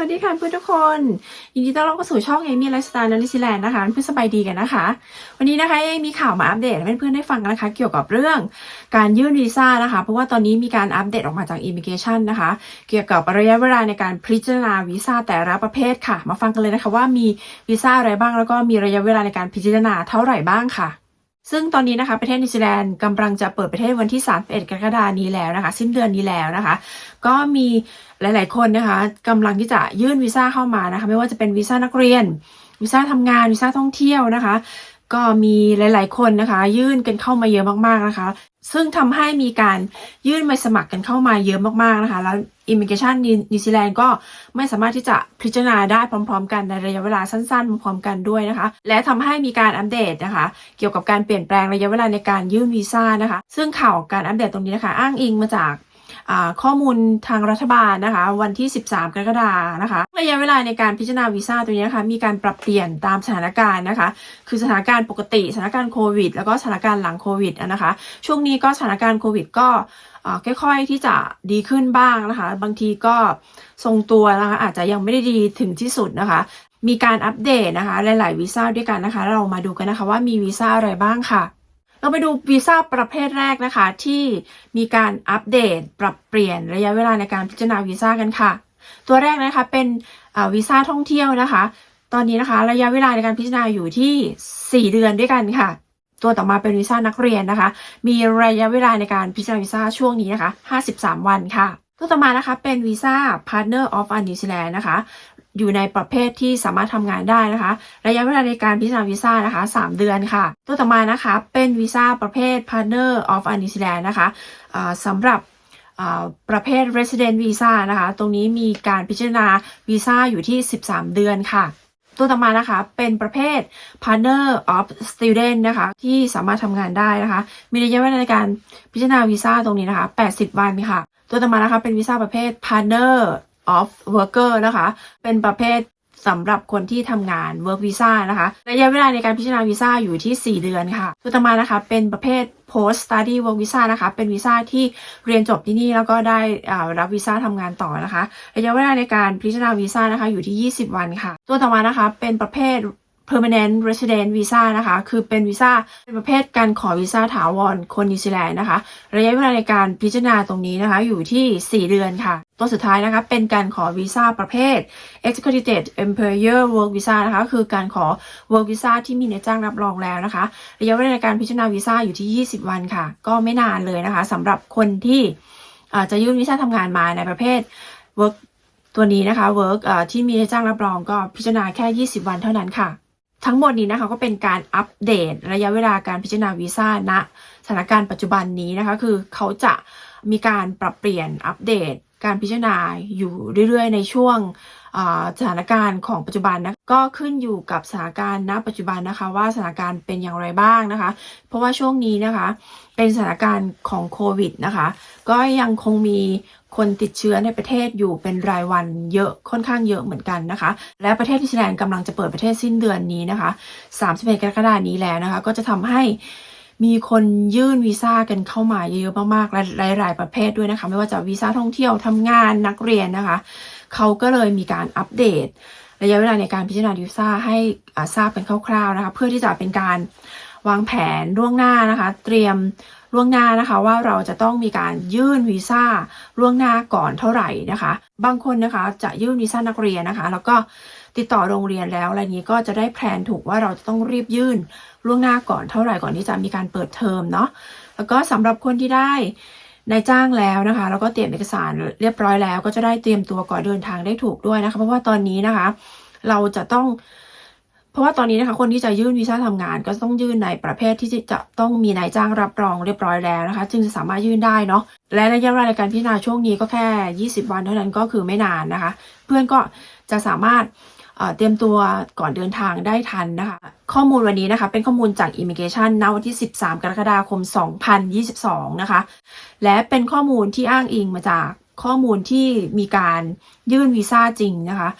สวัสดีค่ะเพื่อนทุกคน ยินดีต้อนรับเข้าสู่ช่องเอมี่ไลฟ์สไตล์นันนิซิแลนด์นะคะเพื่อนสบายดีกันนะคะ วันนี้นะคะเอมีข่าวมาอัปเดตให้เพื่อนๆได้ฟังกันนะคะ เกี่ยวกับเรื่องการยื่นวีซ่านะคะ เพราะว่าตอนนี้มีการอัปเดตออกมาจากอิมิเกชันนะคะ เกี่ยวกับระยะเวลาในการพิจารณาวีซ่าแต่ละประเภทค่ะ มาฟังกันเลยนะคะว่ามีวีซ่าอะไรบ้างแล้วก็มีระยะเวลาในการพิจารณาเท่าไหร่บ้างค่ะ ซึ่งตอนนี้นะคะประเทศนิวซีแลนด์กำลังจะเปิดประเทศวันที่ 31 กรกฎาคมนี้แล้วนะคะ สิ้นเดือนนี้แล้วนะคะ ก็มีหลาย ๆ คนนะคะกำลังที่จะยื่นวีซ่าเข้ามานะคะ ไม่ว่าจะเป็นวีซ่านักเรียนวีซ่าทำงานวีซ่าท่องเที่ยวนะคะ ก็มีหลาย ๆ คนนะคะ ยื่นกันเข้ามาเยอะมากๆนะคะ ซึ่งทำให้มีการยื่นใบสมัครกันเข้ามาเยอะมากๆนะคะ แล้ว Immigration นิวซีแลนด์ก็ไม่สามารถที่จะพิจารณาได้พร้อม ๆ กันในระยะเวลาสั้นๆพร้อมๆกันด้วยนะคะ และทำให้มีการอัปเดตนะคะ เกี่ยวกับการเปลี่ยนแปลงระยะเวลาในการยื่นวีซ่านะคะ ซึ่งข่าวการอัปเดตตรงนี้นะคะ อ้างอิงมาจาก ข้อมูลทางรัฐบาลนะคะ วันที่ 13 กรกฎาคมนะคะระยะเวลาในการพิจารณาวีซ่าตัวนี้นะคะมีการปรับเปลี่ยนตามสถานการณ์นะคะ คือสถานการณ์ปกติสถานการณ์โควิด แล้วก็สถานการณ์หลังโควิดนะคะ ช่วงนี้ก็สถานการณ์โควิดก็ค่อยๆที่จะดีขึ้นบ้างนะคะ บางทีก็ทรงตัวนะคะอาจจะยังไม่ได้ดีถึงที่สุดนะคะ มีการอัปเดตนะคะหลายๆวีซ่าด้วยกันนะคะ เรามาดูกันนะคะว่ามีวีซ่าอะไรบ้างค่ะ เราไปดูวีซ่าประเภทแรกนะคะ ที่มีการอัปเดตปรับเปลี่ยนระยะเวลาในการพิจารณาวีซ่ากันค่ะ ตัวแรกนะคะเป็นวีซ่าท่องเที่ยวนะคะ ตอนนี้นะคะระยะเวลาในการพิจารณาอยู่ที่ 4 เดือนด้วยกันค่ะ ตัวต่อมาเป็นวีซ่านักเรียนนะคะ มีระยะเวลาในการพิจารณาวีซ่าช่วงนี้นะคะ 53 วันค่ะตัวต่อมานะคะเป็นวีซ่า Partner of a New Zealand นะคะ อยู่ในประเภทที่สามารถทำงานได้นะคะ ระยะเวลาในการพิจารณาวีซ่านะคะ 3 เดือนค่ะ ตัวต่อมานะคะ เป็นวีซ่าประเภท Partner of a New Zealand นะคะสำหรับประเภท Resident Visa นะคะ ตรงนี้มีการพิจารณาวีซ่าอยู่ที่ 13 เดือนค่ะ ตัวต่อมานะคะ เป็นประเภท Partner of Student นะคะ ที่สามารถทำงานได้นะคะ มีระยะเวลาในการพิจารณาวีซ่าตรงนี้นะคะ 80 วันค่ะ ตัวต่อมานะคะ เป็นวีซ่าประเภท Partner of Worker นะคะ เป็นประเภทสำหรับคนที่ทำงาน Work Visa นะคะระยะเวลาในการพิจารณาวีซ่าอยู่ที่ 4 เดือนค่ะตัวต่อมานะคะเป็นประเภท Post Study Work Visa นะคะ เป็นวีซ่าที่เรียนจบที่นี่แล้วก็ได้รับวีซ่าทำงานต่อนะคะระยะเวลาในการพิจารณาวีซ่านะคะอยู่ที่ 20 วันค่ะ ตัวต่อมานะคะเป็นประเภท permanent resident visa นะคะ คือเป็นวีซ่าเป็นประเภทการขอวีซ่าถาวรคนนิวซีแลนด์นะคะ ระยะเวลาในการพิจารณาตรงนี้นะคะ อยู่ที่ 4 เดือนค่ะ ตัวสุดท้ายนะคะ เป็นการขอวีซ่าประเภท executive employer work visa นะคะ คือการขอ work visa ที่มีนายจ้างรับรองแล้วนะคะ ระยะเวลาในการพิจารณาวีซ่าอยู่ที่ 20 วันค่ะ ก็ไม่นานเลยนะคะสำหรับคนที่จะยื่นวีซ่าทำงานมาในประเภท work ตัวนี้นะคะ work ที่มีนายจ้างรับรองก็พิจารณาแค่ 20 วันเท่านั้นค่ะ ทั้งหมดนี้นะคะก็เป็นการอัปเดตระยะเวลาการพิจารณาวีซ่าณสถานการณ์ปัจจุบันนี้นะคะ คือเขาจะมีการปรับเปลี่ยนอัปเดต การพิจารณาอยู่เรื่อยๆ ในช่วงสถานการณ์ของปัจจุบันนะก็ขึ้นอยู่กับสถานการณ์ณปัจจุบันนะคะ ว่าสถานการณ์เป็นอย่างไรบ้างนะคะ เพราะว่าช่วงนี้นะคะเป็นสถานการณ์ของโควิดนะคะ ก็ยังคงมีคนติดเชื้อในประเทศอยู่เป็นรายวันเยอะค่อนข้างเยอะเหมือนกันนะคะ และประเทศนิวซีแลนด์กำลังจะเปิดประเทศสิ้นเดือนนี้นะคะ 31 กรกฎาคมนี้แล้วนะคะ ก็จะทำให้ มีคนยื่นวีซ่ากันเข้ามาเยอะมากๆและหลาย ๆ ประเภทด้วยนะคะ ไม่ว่าจะวีซ่าท่องเที่ยวทำงานนักเรียนนะคะ เขาก็เลยมีการอัปเดต ระยะเวลาในการพิจารณาวีซ่าให้อ่าทราบกันคร่าว ๆ นะคะ เพื่อที่จะเป็นการวางแผนล่วงหน้านะคะ เตรียม ล่วงหน้านะคะว่าเราจะต้องมีการยื่นวีซ่าล่วงหน้าก่อนเท่าไหร่นะคะ บางคนนะคะจะยื่นวีซ่านักเรียนนะคะ แล้วก็ติดต่อโรงเรียนแล้วอะไรนี้ก็จะได้แพลนถูกว่าเราจะต้องรีบยื่นล่วงหน้าก่อนเท่าไหร่ก่อนที่จะมีการเปิดเทอมเนาะแล้วก็สำหรับคนที่ได้นายจ้างแล้วนะคะ แล้วก็เตรียมเอกสารเรียบร้อยแล้ว ก็จะได้เตรียมตัวก่อนเดินทางได้ถูกด้วยนะคะ เพราะว่าตอนนี้นะคะ เราจะต้อง ราะว่าตอนนี้นะคะคนที่จะยื่นวีซ่าทำงาน ก็ต้องยื่นในประเภทที่จะต้องมีนายจ้างรับรองเรียบร้อยแล้วนะคะ จึงจะสามารถยื่นได้เนาะและระยะเวลาในการพิจารณาช่วงนี้ก็แค่ 20 วันเท่านั้นก็คือไม่นานนะคะ เพื่อนก็จะสามารถเอ่อเตรียมตัวก่อนเดินทางได้ทันนะคะ ข้อมูลวันนี้นะคะเป็นข้อมูลจาก Immigration ณวันที่ 13 กรกฎาคม 2022 นะคะ และเป็นข้อมูลที่อ้างอิงมาจาก ข้อมูลที่มีการยื่นวีซ่าจริงนะคะ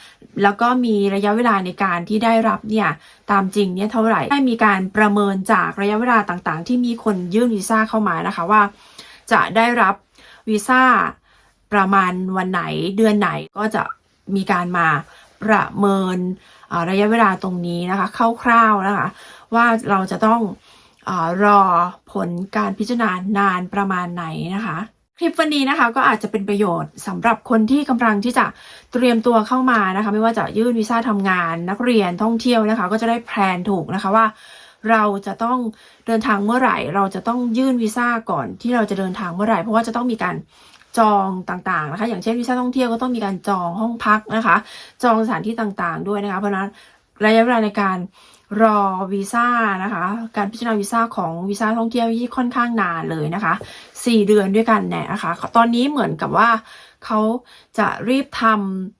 แล้วก็มีระยะเวลาในการที่ได้รับเนี่ยตามจริงเนี่ยเท่าไหร่ ได้มีการประเมินจากระยะเวลาต่างๆ ที่มีคนยื่นวีซ่าเข้ามานะคะว่า จะได้รับวีซ่าประมาณวันไหนเดือนไหนก็จะมีการมาประเมินระยะเวลาตรงนี้นะคะคร่าวๆนะคะว่าเราจะต้องอรอผลการพิจารณานานประมาณไหนนะคะ คลิปวันนี้นะคะก็อาจจะเป็นประโยชน์สำหรับคนที่กำลังที่จะเตรียมตัวเข้ามานะคะ ไม่ว่าจะยื่นวีซ่าทำงานนักเรียนท่องเที่ยวนะคะ ก็จะได้แพลนถูกนะคะว่า เราจะต้องเดินทางเมื่อไหร่ เราจะต้องยื่นวีซ่าก่อนที่เราจะเดินทางเมื่อไหร่เพราะว่าจะต้องมีการจองต่างๆนะคะ อย่างเช่นวีซ่าท่องเที่ยวก็ต้องมีการจองห้องพักนะคะ จองสถานที่ต่างๆด้วยนะคะ เพราะนั้นระยะเวลาในการ รอวีซ่านะคะ การพิจารณาวีซ่าของวีซ่าท่องเที่ยวที่ค่อนข้างนานเลยนะคะ 4 เดือนด้วยกันเนี่ยนะคะ ตอนนี้เหมือนกับว่าเขาจะรีบท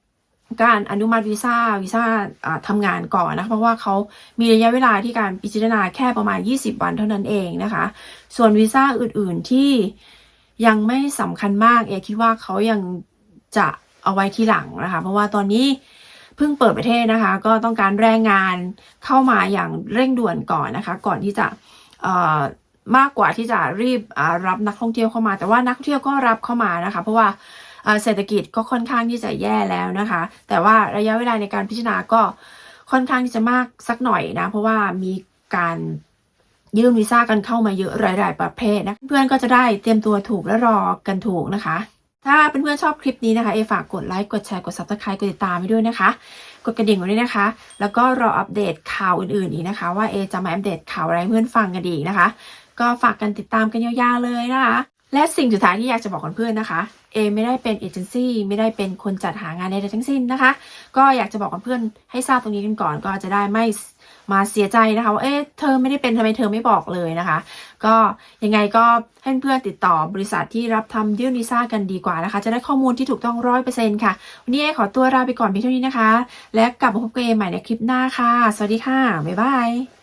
ำการอนุมัติวีซ่าวีซ่าอ่าทำงานก่อนนะคะเพราะว่าเขามีระยะเวลาที่การพิจารณาแค่ประมาณ 20 วันเท่านั้นเองนะคะ ส่วนวีซ่าอื่นๆที่ยังไม่สำคัญมากเอคิดว่าเขายังจะเอาไว้ที่หลังนะคะ เพราะว่าตอนนี้ เพิ่งเปิดประเทศนะคะ ก็ต้องการแรงงานเข้ามาอย่างเร่งด่วนก่อนนะคะ ก่อนที่จะมากกว่าที่จะรีบรับนักท่องเที่ยวเข้ามา แต่ว่านักท่องเที่ยวก็รับเข้ามานะคะ เพราะว่าเอ่อเศรษฐกิจก็ค่อนข้างที่จะแย่แล้วนะคะ แต่ว่าระยะเวลาในการพิจารณาก็ค่อนข้างที่จะมากสักหน่อยนะ เพราะว่ามีการยื่นวีซ่ากันเข้ามาเยอะหลาย ๆ ประเภทนะ เพื่อนก็จะได้เตรียมตัวถูกและรอกันถูกนะคะ ถ้าเพื่อนๆชอบคลิปนี้นะคะ เอฝากกดไลค์ กดแชร์ กด s u b สไครต์กดติดตามไปด้วยนะคะ กดกระดิ่งไว้ด้วยนะคะ แล้วก็รออัปเดตข่าวอื่นๆอีกนะคะ ว่าเอจะมาอัปเดตข่าวอะไรเพื่อนฟังกันดีกนะคะ ก็ฝากกันติดตามกันยาวๆเลยนะคะ และสิ่งสุดท้ายที่อยากจะบอกกับเพื่อนนะคะ เอไม่ได้เป็นเอเจนซี่ไม่ได้เป็นคนจัดหางานใดๆทั้งสิ้นนะคะ ก็อยากจะบอกกับเพื่อนให้ทราบตรงนี้กันก่อน ก็จะได้ไม่มาเสียใจนะคะว่าเอ๊ะเธอไม่ได้เป็นทำไมเธอไม่บอกเลยนะคะ ก็ยังไงก็ให้เพื่อนติดต่อบริษัทที่รับทำยื่นวีซ่ากันดีกว่านะคะ จะได้ข้อมูลที่ถูกต้องร้อยเปอร์เซ็นต์ค่ะ วันนี้เอขอตัวลาไปก่อนเพียงเท่านี้นะคะ และกลับมาพบกันเอใหม่ในคลิปหน้าค่ะ สวัสดีค่ะ บ๊ายบาย